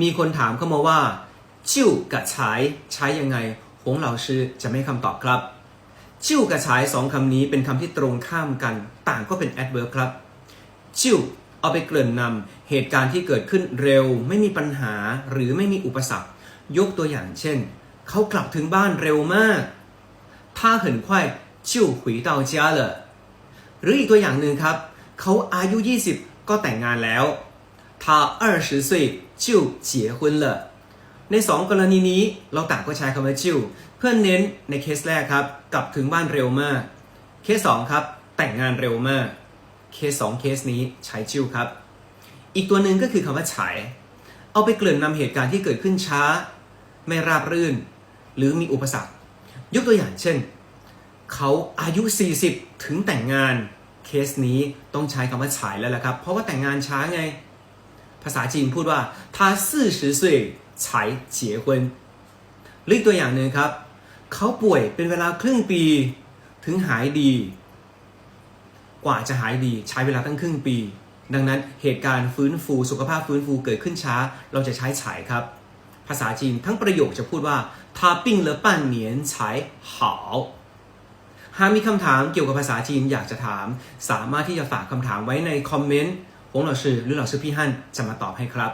มีคนถามเข้ามาว่า จิ้วกับฉายใช้ยังไงหงเหล่าชื่อจะไม่ให้คำตอบครับ จิ้วกับฉายสองคำนี้เป็นคำที่ตรงข้ามกัน ต่างก็เป็น adverb ครับ จิ้วเอาไปเกริ่นนำเหตุการณ์ที่เกิดขึ้นเร็ว ไม่มีปัญหาหรือไม่มีอุปสรรค ยกตัวอย่างเช่น เขากลับถึงบ้านเร็วมาก他很快就回到家了หรืออีกตัวอย่างหนึ่งครับ เขาอายุ 20 ก็แต่งงานแล้ว 他二十岁就结婚了ในสองกรณีนี้เราต่างก็ใช้คำว่าจิ้วเพื่อเน้นในเคสแรกครับ กลับถึงบ้านเร็วมาก เคสสองครับ แต่งงานเร็วมาก เคสสองเคสนี้ใช้จิ้วครับ อีกตัวหนึ่งก็คือคำว่าฉาย เอาไปเกริ่นนำเหตุการณ์ที่เกิดขึ้นช้า ไม่ราบรื่น หรือมีอุปสรรค ยกตัวอย่างเช่น เขาอายุ 40 ถึงแต่งงาน เคสนี้ต้องใช้คำว่าฉายแล้วล่ะครับ เพราะว่าแต่งงานช้าไง ภาษาจีนพูดว่า他40岁才结婚หรืออีกตัวอย่างหนึ่งครับ เขาป่วยเป็นเวลาครึ่งปีถึงหายดี กว่าจะหายดีใช้เวลาตั้งครึ่งปี ดังนั้นเหตุการณ์ฟื้นฟู สุขภาพฟื้นฟูเกิดขึ้นช้า เราจะใช้ฉายครับ ภาษาจีนทั้งประโยคจะพูดว่า他病了半年才好หากมีคำถามเกี่ยวกับภาษาจีนอยากจะถาม สามารถที่จะฝากคำถามไว้ในคอมเมนต์ หงเราชื่อหรือเราชื่อพี่ฮั่นจะมาตอบให้ครับ